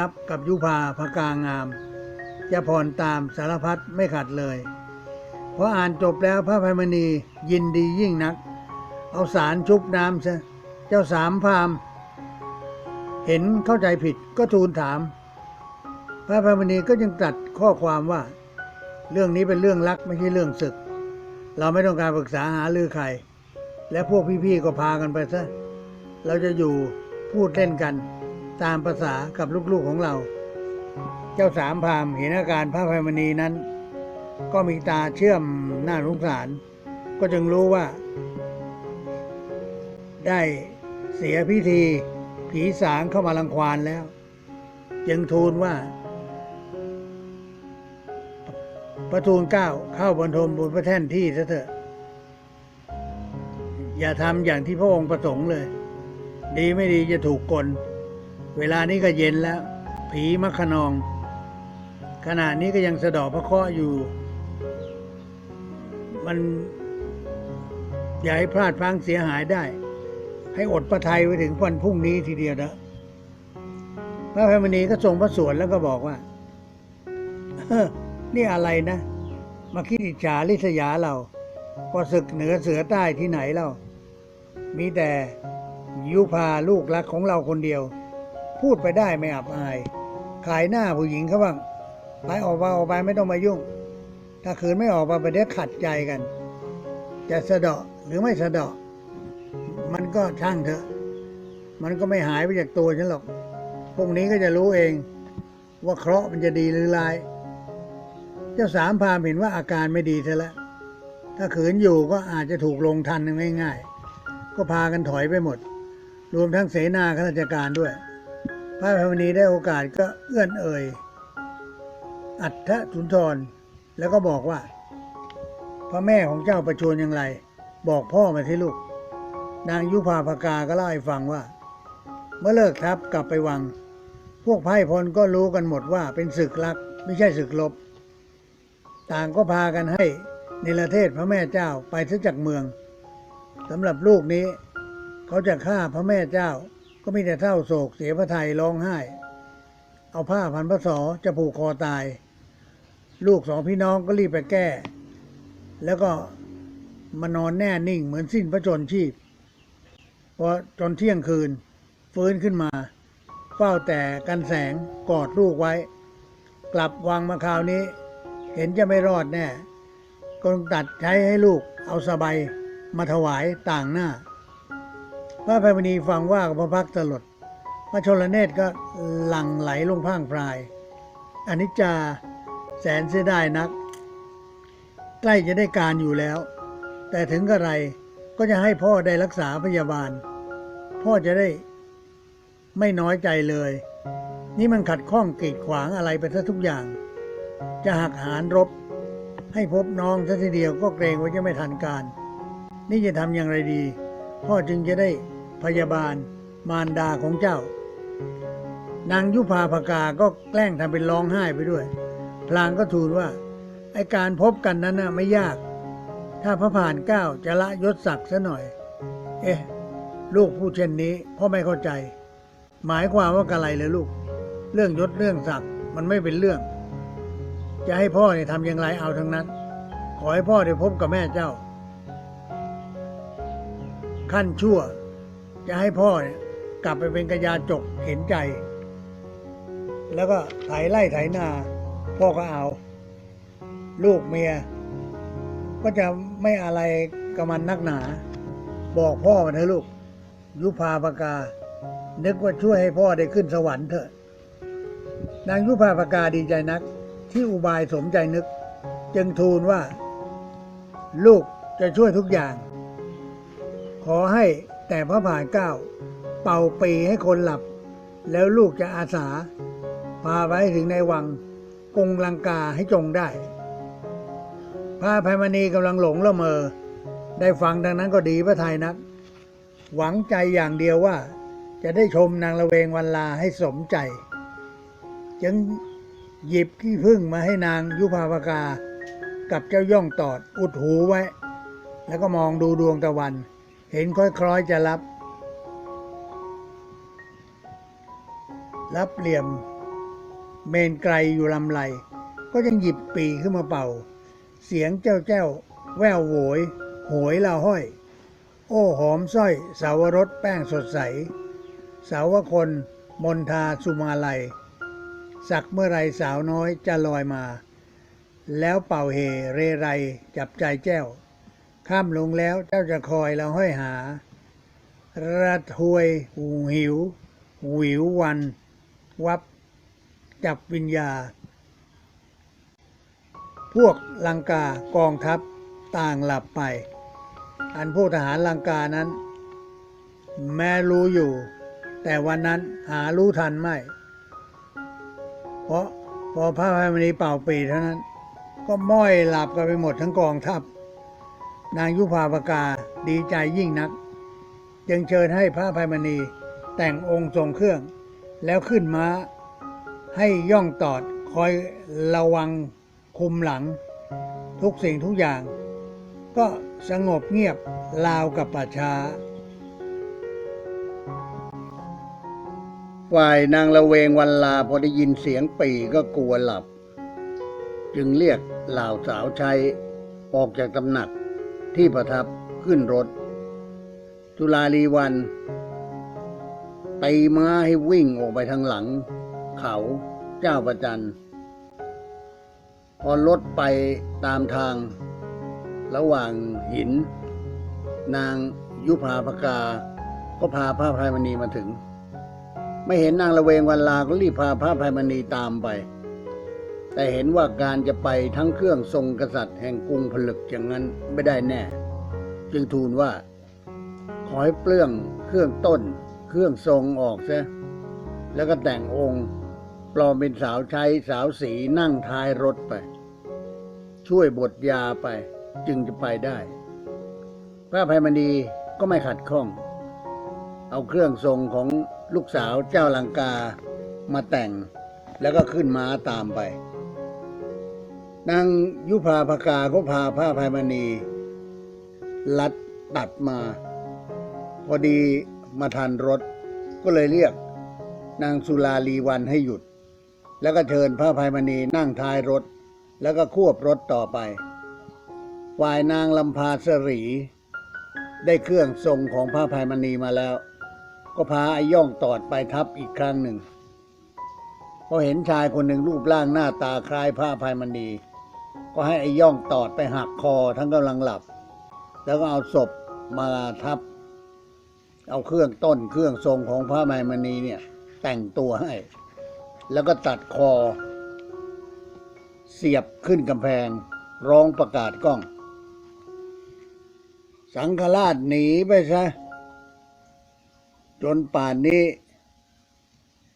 รับกับยุพาพกางาม จะผ่อนตามสารพัดไม่ขัดเลย เพราะอ่านจบแล้วพระภัยมณียินดียิ่งนัก เอาสารชุบน้ำซะเจ้าสามพาม เห็นเข้าใจผิดก็ทูลถาม พระภัยมณีก็ยังตัดข้อความว่า เรื่องนี้เป็นเรื่องรักไม่ใช่เรื่องศึก เราไม่ต้องการปรึกษาหารือใคร และพวกพี่ๆก็พากันไปซะเราจะอยู่พูดเล่นกัน ตามภาษากับลูกๆของเรา เจ้าสามพามเห็นอาการพระภัยมณีนั้น ก็มีตาเชื่อมหน้าสงสาร ก็จึงรู้ว่า ได้เสียพิธีผีสางเข้ามาลังควานแล้ว จึงทูลว่า ประทูลเก้าเข้าบรรทมบนพระแท่นที่ซะเถอะ อย่าทำอย่างที่พระองค์ประสงค์เลย ดีไม่ดีจะถูกกล เวลานี้ก็เย็นแล้ว ผีมักขนอง ขณะนี้ก็ยังสะดอกพระเคราะห์อยู่ มันอย่าให้พลาดพลังเสียหายได้ ให้อดพระทัยไว้ถึงวันพรุ่งนี้ทีเดียวนะพระพมณีก็ทรงพระสวนแล้วก็บอกว่าเฮ้นี่อะไรนะ มาคิดอิจฉาริษยาเรา พอศึกเหนือเสือใต้ที่ไหนเรา มีแต่ยุพาลูกรักของเราคนเดียว พูดไปได้ไม่อับอาย ขายหน้าผู้หญิงเขาบ้างไปออกมาออกไปไม่ต้องมายุ่ง ถ้าคืนไม่ออกมาไปเดี๋ยวขัดใจกัน จะสะเดาะหรือไม่สะเดาะ มันก็ช่างเถอะ มันก็ไม่หายไปจากตัวฉันหรอกพรุ่งนี้ก็จะรู้เองว่าเคราะห์มันจะดีหรือร้าย เจ้าสามพามเห็นว่าอาการไม่ดีเธอแล้วถ้าขืนอยู่ก็อาจจะถูกลงทันง่ายๆ ก็พากันถอยไปหมด รวมทั้งเสนาข้าราชการด้วย พระพมณีได้โอกาสก็เอื้อนเอ่ย อัฏฐสุนทร แล้วก็บอกว่า พระแม่ของเจ้าประชวรอย่างไร บอกพ่อมาที่ลูก นางยุพาภกาก็เล่าให้ฟังว่า เมื่อเลิกทัพกลับไปวัง พวกไพ่พลก็รู้กันหมดว่าเป็นศึกรักไม่ใช่ศึกลบ ต่างก็พากันให้เนประเทศพระแม่เจ้าไปซะจากเมืองสำหรับลูกนี้ เขาจะฆ่าพระแม่เจ้า ก็มีแต่เศร้าโศกเสียพระทัยร้องไห้ เอาผ้าพันพระศอจะผูกคอตาย ลูกสองพี่น้องก็รีบไปแก้ แล้วก็มานอนแน่นิ่งเหมือนสิ้นพระชนชีพพอจนเที่ยงคืนฟื้นขึ้นมา เฝ้าแต่กันแสงกอดลูกไว้ กลับวังมาคราวนี้ เห็นจะไม่รอดแน่ก็ตัดใช้ให้ลูกเอาสบายมาถวายต่างหน้า พระภัยมณีฟังว่ากับพระพักตลด พระชนเนตรก็หลั่งไหลลงพ่างพรายอนิจจาแสนเสียดายนัก ใกล้จะได้การอยู่แล้ว แต่ถึงกระไรก็จะให้พ่อได้รักษาพยาบาล พ่อจะได้ไม่น้อยใจเลย นี่มันขัดข้องกีดขวางอะไรไปซะทุกอย่าง จะหักหารรบ ให้พบน้องซะทีเดียวก็เกรงว่าจะไม่ทันการ นี่จะทำอย่างไรดี พ่อจึงจะได้ พยาบาล มารดาของเจ้า นางยุพาภกาก็แกล้งทำเป็นร้องไห้ไปด้วย พลางก็ทูลว่าไอการพบกันนั้นน่ะไม่ยาก ถ้าพระผ่านเก้าจะละยศศักดิ์ซะหน่อย เอ๊ะ ลูกพูดเช่นนี้พ่อไม่เข้าใจ หมายความว่ากะไรเลยลูก เรื่องยศเรื่องศักดิ์มันไม่เป็นเรื่อง จะให้พ่อเนี่ยทำอย่างไรเอาทั้งนั้น ขอให้พ่อได้พบกับแม่เจ้าขั้นชั่ว จะให้พ่อเนี่ยกลับไปเป็นกระยาจกเห็นใจ แล้วก็ไถไล่ไถนา พ่อก็เอา ลูกเมีย ก็จะไม่อะไรกับมันนักหนา บอกพ่อมาเถอะลูก ยุพาปกา นึกว่าช่วยให้พ่อได้ขึ้นสวรรค์เถอะ นางยุพาปกาดีใจนัก ที่อุบายสมใจนึก จึงทูลว่า ลูกจะช่วยทุกอย่าง ขอให้ แต่พระผ่านเก้าเป่าปีให้คนหลับ แล้วลูกจะอาสา พาไปถึงในวังกงลังกาให้จงได้พระภัยมณีกำลังหลงละเมอ ได้ฟังดังนั้นก็ดีพระไทยนัก หวังใจอย่างเดียวว่า จะได้ชมนางละเวงวันลาให้สมใจ จึงหยิบขี้พึ่งมาให้นางยุพาปกา กับเจ้าย่องตอดอุดหูไว้ แล้วก็มองดูดวงตะวัน เห็นค่อยๆจะรับ รับเหลี่ยมเมนไกลอยู่ลำไร ก็ยังหยิบปีขึ้นมาเป่า เสียงเจ้าเจ้า แววโหวยโหยลาห้อย โอ้หอมสร้อย สาวรสแป้งสดใส สาวคนมนทาสุมาลัย สักเมื่อไรสาวน้อยจะลอยมา แล้วเป่าเฮเรไรจับใจแจ้ว ข้ามลงแล้วเจ้าจะคอยเราห้อยหา ระทวยหูหิวหิววัน วับ จับวิญญา พวกลังกากองทัพต่างหลับไป อันผู้ทหารลังกานั้น แม้รู้อยู่ แต่วันนั้นหารู้ทันไม่ เพราะพอพระพายมณีเป่าปีเท่านั้น ก็ม้อยหลับกันไปหมดทั้งกองทัพ นางยุพาปกาดีใจยิ่งนัก จึงเชิญให้พระภัยมณีแต่งองค์ทรงเครื่อง แล้วขึ้นม้า ให้ย่องตอดคอยระวังคุมหลัง ทุกสิ่งทุกอย่าง ก็สงบเงียบราวกับป่าช้า ฝ่ายนางละเวงวันลาพอได้ยินเสียงปีก็กลัวหลับ จึงเรียกเหล่าสาวใช้ออกจากตำหนัก ที่ประทับขึ้นรถ จุลาลีวันตีม้าให้วิ่งออกไปทางหลัง เขาเจ้าประจัน พอรถไปตามทาง ระหว่างหิน นางยุพาพกา ก็พาพระพายมณีมาถึง ไม่เห็นนางละเวงวันลาก็รีบพาพระภัยมณีตามไป แต่เห็นว่าการจะไปทั้งเครื่องทรงกษัตริย์แห่งกรุงผลึกอย่างนั้นไม่ได้แน่ จึงทูลว่า ขอให้เปลื้องเครื่องต้น เครื่องทรงออกซะแล้วก็แต่งองค์ปลอมเป็นสาวใช้สาวสีนั่งท้ายรถไป ช่วยบทยาไปจึงจะไปได้ พระภัยมณีก็ไม่ขัดข้อง เอาเครื่องทรงของลูกสาวเจ้าลังกามาแต่งแล้วก็ขึ้นม้าตามไป นางยุพาภกาก็พาพระภัยมณีลัดตัดมา พอดีมาทันรถก็เลยเรียก นางสุลาลีวันให้หยุด แล้วก็เชิญพระภัยมณีนั่งท้ายรถ แล้วก็ควบรถต่อไปฝ่ายนางลำพาสรี ได้เครื่องทรงของพระภัยมณีมาแล้ว ก็พาไอ้ย่องตอดไปทับอีกครั้งหนึ่งพอเห็นชายคนหนึ่งรูปร่างหน้าตาคล้ายพระภัยมณี ก็ให้ไอ้ย่องตอดไปหักคอทั้งกำลังหลับ แล้วก็เอาศพมาทับ เอาเครื่องต้นเครื่องทรงของพระภัยมณีเนี่ย แต่งตัวให้ แล้วก็ตัดคอ เสียบขึ้นกำแพง ร้องประกาศกล้อง สังฆราชหนีไปซะ จนป่านนี้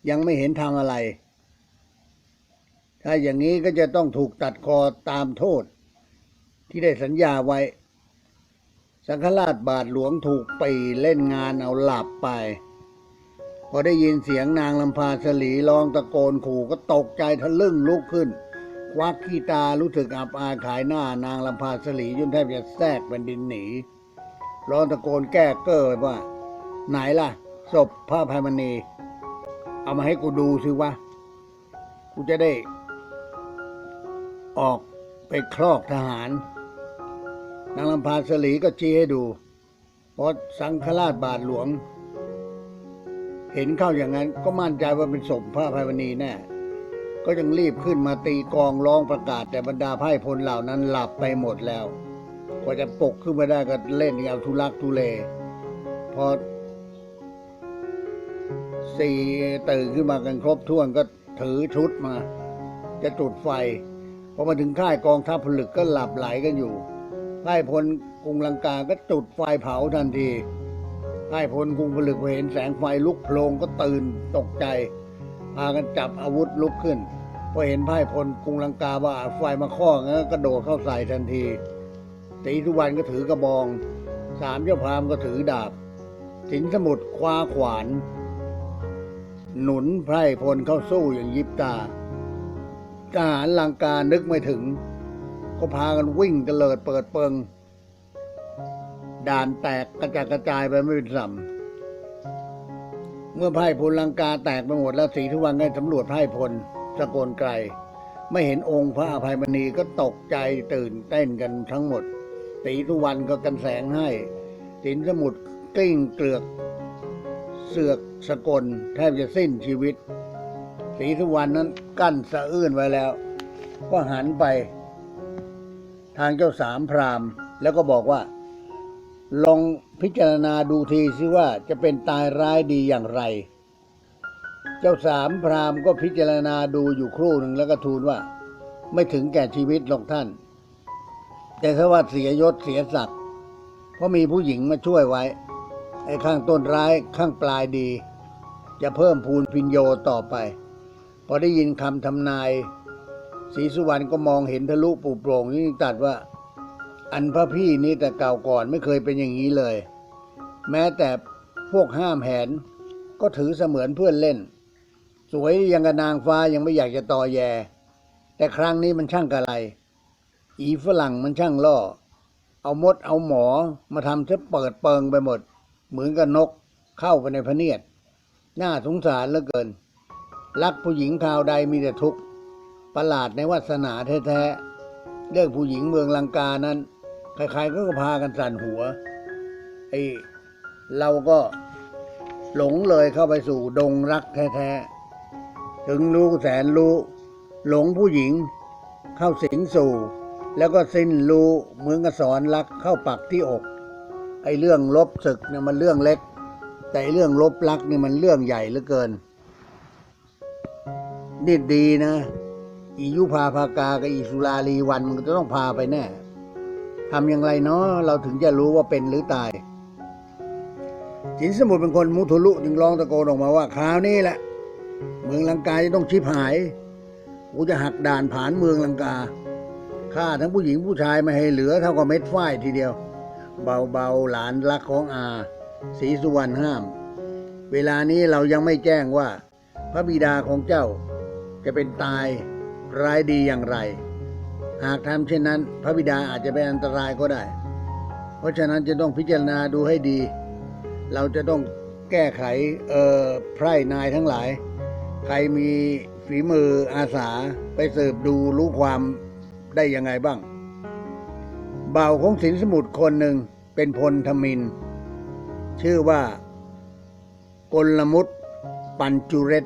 ยังไม่เห็นทำอะไร ถ้าอย่างนี้ก็จะต้องถูกตัดคอตามโทษ ที่ได้สัญญาไว้ สังฆราชบาทหลวงถูกปีเล่นงานเอาหลับไป พอได้ยินเสียงนางลำพาสลีร้องตะโกนขู่ก็ตกใจทะลึ่งลุกขึ้น ควักขี้ตารู้สึกอับอายขายหน้านางลำพาสลีจนแทบจะแทรกแผ่นดินหนีร้องตะโกนแก้เก้อว่า ไหนล่ะศพพระภัยมณี เอามาให้กูดูสิวะ กูจะได้ ออกไปคลอกทหาร นางลำพาสลีก็ชี้ให้ดูเพราะสังฆราชบาทหลวง เห็นเข้าอย่างนั้นก็มั่นใจว่าเป็นศพพระภัยมณีแน่ก็ยังรีบขึ้นมาตีกองร้องประกาศ แต่บรรดาไพ่พลเหล่านั้นหลับไปหมดแล้ว กว่าจะปกขึ้นมาได้ก็เล่นเอาทุลักทุเล พอสี่ตื่นขึ้นมากันครบถ้วนก็ถือชุดมา จะจุดไฟ พอมาถึงค่ายกองทัพผลึกก็หลับไหลกันอยู่ไพร่พลกรุงลังกาก็จุดไฟเผาทันทีไพร่พลกรุงผลึกเห็นแสงไฟลุกโพลงก็ตื่นตกใจ พากันจับอาวุธลุกขึ้นพอเห็นไพร่พลกรุงลังกาว่าไฟมาข้องั้นก็กระโดดเข้าใส่ทันทีตีทุกวันก็ถือกระบอง สามเจ้าพรามก็ถือดาบสินสมุทรคว้าขวาน หนุนไพร่พลเข้าสู้อย่างยิบตา ทหารลังกานึกไม่ถึง ก็พากันวิ่งกระเลิดเปิดเปิง ด่านแตกกระจายกระจายไปไม่เป็นสัมเมื่อไพ่พลลังกาแตกไปหมดแล้วสีทุวันก็สำรวจไพ่พลสกลไกล ไม่เห็นองค์พระอภัยมณีก็ตกใจตื่นเต้นกันทั้งหมดตีทุวันก็กันแสงให้สินสมุดกิ้งเกลือก เสือกสกลแทบจะสิ้นชีวิต สีสุวรรณนั้นกั้นสะอื้นไว้แล้ว ก็หันไป ทางเจ้าสามพราหมณ์แล้วก็บอกว่า ลองพิจารณาดูทีสิว่าจะเป็นตายร้ายดีอย่างไร เจ้าสามพราหมณ์ก็พิจารณาดูอยู่ครู่หนึ่งแล้วก็ทูลว่า ไม่ถึงแก่ชีวิตหรอกท่าน แต่ถ้าว่าเสียยศเสียศักดิ์เพราะมีผู้หญิงมาช่วยไว้ไอ้ข้างต้นร้ายข้างปลายดี จะเพิ่มพูนพินโยต่อไป พอได้ยินคำทำนายศรีสุวรรณก็มองเห็นทะลุปูโปร่งนี่ตัดว่า อันพระพี่นี่แต่เก่าก่อนไม่เคยเป็นอย่างนี้เลย แม้แต่พวกห้ามแหนก็ถือเสมือนเพื่อนเล่น สวยยังกับนางฟ้ายังไม่อยากจะตอแย แต่ครั้งนี้มันช่างกะไร อีฝรั่งมันช่างล่อ เอามดเอาหมอมาทำซะเปิดเปิงไปหมด เหมือนกับนกเข้าไปในพระเนียด น่าสงสารเหลือเกิน รักผู้หญิงคราวใดมีแต่ทุกข์ประหลาดในวาสนาแท้ๆเรื่องผู้หญิงเมืองลังกานั้นใครๆก็พากันสั่นหัวไอ้เราก็หลงเลยเข้าไปสู่ดงรักแท้ๆถึงรู้แสนรู้ หลงผู้หญิงเข้าสิงสู่ แล้วก็สิ้นรู้เหมือนกับสอนรักเข้าปักที่อก ไอ้เรื่องลบศึกเนี่ยมันเรื่องเล็ก แต่ไอเรื่องลบรักเนี่ยมันเรื่องใหญ่เหลือเกิน นี่ดีนะ อียุพาภากากับอีสุราลีวันมันก็จะต้องพาไปแน่ทำอย่างไรเนาะเราถึงจะรู้ว่าเป็นหรือตายสินสมุทรเป็นคนมุทุลุจึงร้องตะโกนออกมาว่าคราวนี้แหละ เมืองลังกาจะต้องชิบหายกูจะหักด่านผ่านเมืองลังกาฆ่าทั้งผู้หญิงผู้ชายไม่ให้เหลือเท่ากับเม็ดฝ้ายทีเดียว เบาๆหลานรักของอาศรีสุวรรณห้าม เวลานี้เรายังไม่แจ้งว่า พระบิดาของเจ้า จะเป็นตายร้ายดีอย่างไร หากทำเช่นนั้น พระบิดาอาจจะเป็นอันตรายก็ได้ เพราะฉะนั้นจะต้องพิจารณาดูให้ดี เราจะต้องแก้ไขเอ่อไพร่นายทั้งหลาย ใครมีฝีมืออาสาไปสืบดูรู้ความได้ยังไงบ้าง เบาของสินสมุทรคนหนึ่งเป็นพลธมิน ชื่อว่ากลมุตปัญจุเรศ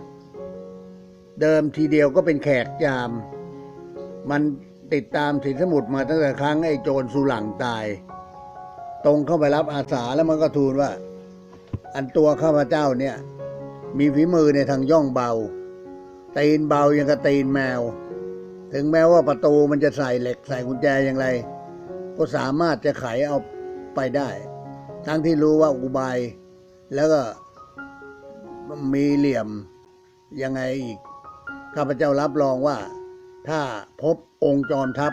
เดิมทีเดียวก็เป็นแขกยาม มันติดตามสินสมุทรมาตั้งแต่ครั้งไอ้โจรสุหลังตาย ตรงเข้าไปรับอาสาแล้วมันก็ทูลว่า อันตัวข้าพเจ้าเนี่ย มีฝีมือในทางย่องเบา ตีนเบายังกับตีนแมว ถึงแม้ว่าประตูมันจะใส่เหล็กใส่กุญแจอย่างไร ก็สามารถจะไขเอาไปได้ ทั้งที่รู้ว่าอุบายแล้วก็มีเหลี่ยมยังไงอีก ข้าพเจ้ารับรองว่า ถ้าพบองค์จอมทัพ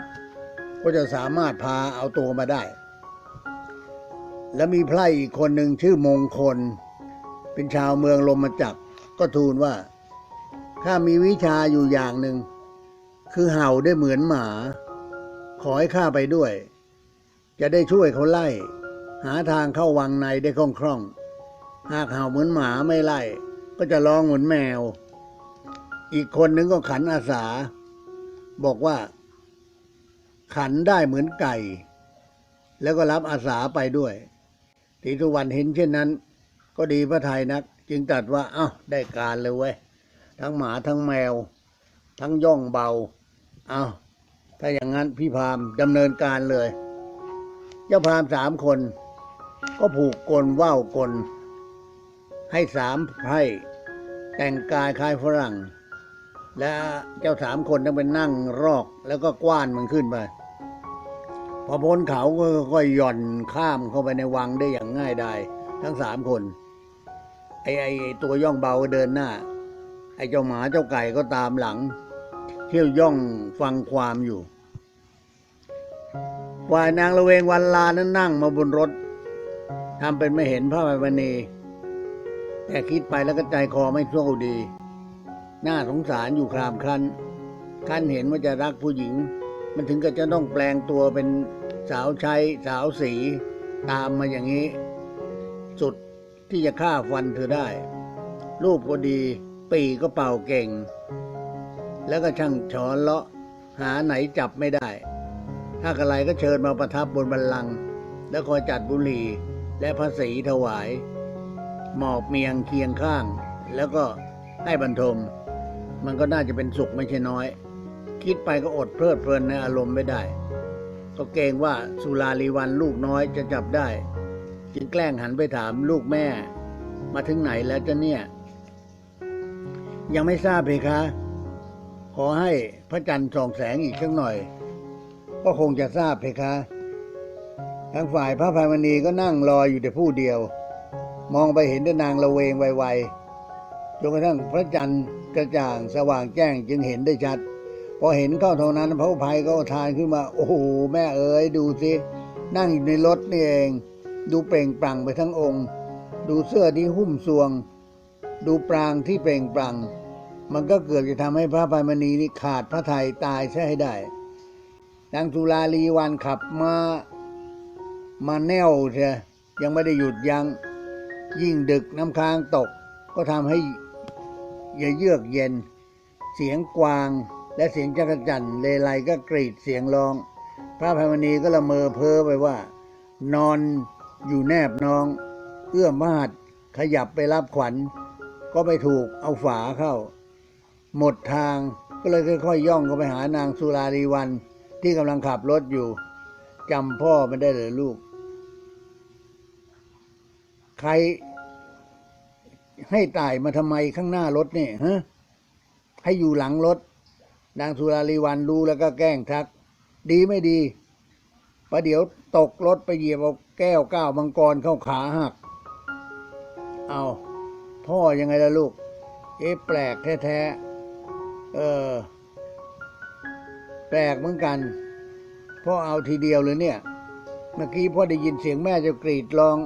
ก็จะสามารถพาเอาตัวมาได้ แล้วมีไพร่อีกคนหนึ่งชื่อมงคล เป็นชาวเมืองลมมาจักก็ทูลว่าข้ามีวิชาอยู่อย่างหนึ่ง คือเห่าได้เหมือนหมา ขอให้ข้าไปด้วย จะได้ช่วยเขาไล่ หาทางเข้าวังในได้คล่องคล่อง หากเห่าเหมือนหมาไม่ไล่ ก็จะร้องเหมือนแมว อีกคนนึงก็ขันอาสา บอกว่า ขันได้เหมือนไก่ แล้วก็รับอาสาไปด้วยทีทุวันเห็นเช่นนั้น ก็ดีพระไทยนัก จึงตัดว่า เอ้าได้การเลยเว้ย ทั้งหมาทั้งแมว ทั้งย่องเบา เอาถ้าอย่างนั้นพี่พามดำเนินการเลย เจ้าพามสามคน ก็ผูกกลว่าวกล ให้สามไพร่แต่งกายคล้ายฝรั่ง และเจ้าสามคนต้องไปนั่งรอกแล้วก็กว้านมันขึ้นไป พอพ้นเขาก็ค่อยหย่อนข้ามเข้าไปในวังได้อย่างง่ายดายทั้งสามคนไอ้ไอ้ตัวย่องเบาก็เดินหน้า ไอ้เจ้าหมาเจ้าไก่ก็ตามหลัง เที่ยวย่องฟังความอยู่ฝ่ายนางละเวงวันลานั้นนั่งมาบนรถทำเป็นไม่เห็นพระมณีแต่คิดไปแล้วก็ใจคอไม่สู้ดี น่าสงสารอยู่ครามครันคันเห็นว่าจะรักผู้หญิง มันถึงกับจะต้องแปลงตัวเป็นสาวใช้สาวสี ตามมาอย่างนี้ สุดที่จะฆ่าฟันเธอได้ รูปก็ดี ปีก็เป่าเก่ง แล้วก็ช่างช้อนเลาะ หาไหนจับไม่ได้ ถ้ากระไรก็เชิญมาประทับบนบัลลังก์แล้วคอยจัดบุหรี่และพระศรีถวาย หมอบเมียงเคียงข้าง แล้วก็ให้บรรทม มันก็น่าจะเป็นสุขไม่ใช่น้อย คิดไปก็อดเพลิดเพลินในอารมณ์ไม่ได้ ก็เกรงว่าสุลาลีวันลูกน้อยจะจับได้ จึงแกล้งหันไปถามลูกแม่ มาถึงไหนแล้วจะเนี่ย ยังไม่ทราบเพคะ ขอให้พระจันทร์ส่องแสงอีกสักหน่อย ก็คงจะทราบเพคะ ทางฝ่ายพระพายมณีก็นั่งรออยู่แต่ผู้เดียว มองไปเห็นแต่นางละเวงไวๆ นกระทั่งพระจันทร์กระจ่างสว่างแจ้งจึงเห็นได้ชัด พอเห็นเข้าเท่านั้นพระภัยก็ทานขึ้นมา โอ้โหแม่เอ๋ยดูสิ นั่งอยู่ในรถนี่เอง ดูเปล่งปลั่งไปทั้งองค์ ดูเสื้อที่หุ้มซวง ดูปรางที่เปล่งปลั่ง มันก็เกือบจะทำให้พระพายมณีนี่ขาดพระไทยตายใช่ให้ได้นางจุลาลีวันขับมามาแนวเชียยังไม่ได้หยุดยัง้งยิ่งดึกน้ำค้างตกก็ทำให้ ย่าเยือกเย็น เสียงกวาง และเสียงจักรจั่นเลไลก็กรีดเสียงร้อง พระพายมณีก็ละเมอเพ้อไปว่า นอนอยู่แนบน้อง เอื้อมมาดขยับไปรับขวัญ ก็ไปถูกเอาฝาเข้า หมดทางก็เลยค่อยๆย่องเข้าไปหานางสุรารีวันที่กำลังขับรถอยู่จำพ่อไม่ได้เลยลูก ใคร ให้ตายมาทำไมข้างหน้ารถเนี่ยฮะให้อยู่หลังรถนางสุรารีวันรู้แล้วก็แกล้งทัก ดีไม่ดีประเดี๋ยวตกรถไปเหยียบเอาแก้วก้าวมังกรเข้าขาหัก เอาพ่อยังไงล่ะลูก เอ๊ะแปลกแท้ๆ เออ แปลกเหมือนกัน พ่อเอาทีเดียวเลยเนี่ย เมื่อกี้พ่อได้ยินเสียงแม่จะกรีดร้อง